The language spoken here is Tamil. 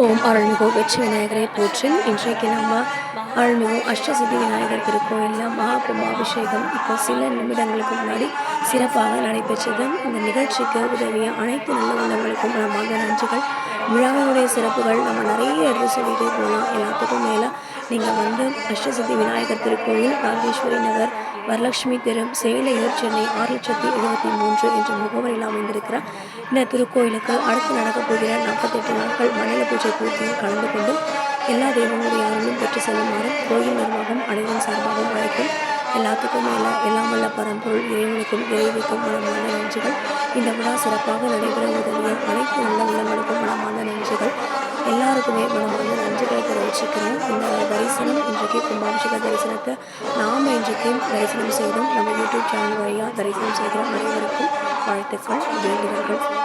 ஓம் அருள்மிகு வெற்றி விநாயகரை போற்றி. இன்றைக்கு நம்ம அருள்மிகு அஷ்டசித்தி விநாயகர் திருக்கோயிலில் மகாகும்பாபிஷேகம் இப்போ சில நிமிடங்களுக்கு முன்னாடி சிறப்பாக நடைபெற்றது. இந்த நிகழ்ச்சிக்கு உதவிய அனைத்து நல்ல உள்ளவங்களுக்கும் மனமார்ந்த நன்றிகள். விழாவினுடைய சிறப்புகள் நம்ம நிறைய எடுத்து சொல்லிட்டே போகலாம். எல்லாத்துக்கும் மேலே நீங்கள் வந்து அஷ்டசித்தி விநாயகர் திருக்கோயில் ராஜேஸ்வரி நகர் வரலட்சுமி தெரு சேலையூர் சென்னை ஆறு லட்சத்தி எழுபத்தி மூன்று என்ற முகவரியில் அமைந்திருக்கிற இந்த திருக்கோயிலுக்கு அடுத்து நடக்கப் போகிற மக்கள் மண்டல பூஜை பூர்த்தியில் கலந்து கொண்டு எல்லா தெய்வங்களுடைய அருளும் பெற்று செல்லுமாறு கோயில் நிர்வாகம் அனைவரும் சார்பாகவும் அழைக்கும் எல்லாத்துக்கும் மேலே எல்லாம் வல்ல பரம்பொருள் இறைவனுக்கும் இறைவிக்கும் மனமான நன்றிகள் இந்த விழா சிறப்பாக நடைபெற உதவிய அனைத்து நல்ல உள்ளங்களுக்கும் மனமான நன்றிகள் எல்லாருக்குமே மனமான நன்றிகளை தெரிவிச்சுக்கிறோம். இந்த தரிசனம் இன்றைக்கு கும்பாபிஷேக தரிசனத்தை நாம் இன்றைக்கு தரிசனம் செய்தோம். நம்ம யூடியூப் சேனல் வழியாக தரிசனம் செய்கிற அனைவருக்கும் வாழ்த்துக்கள். வேண்டுதல்கள்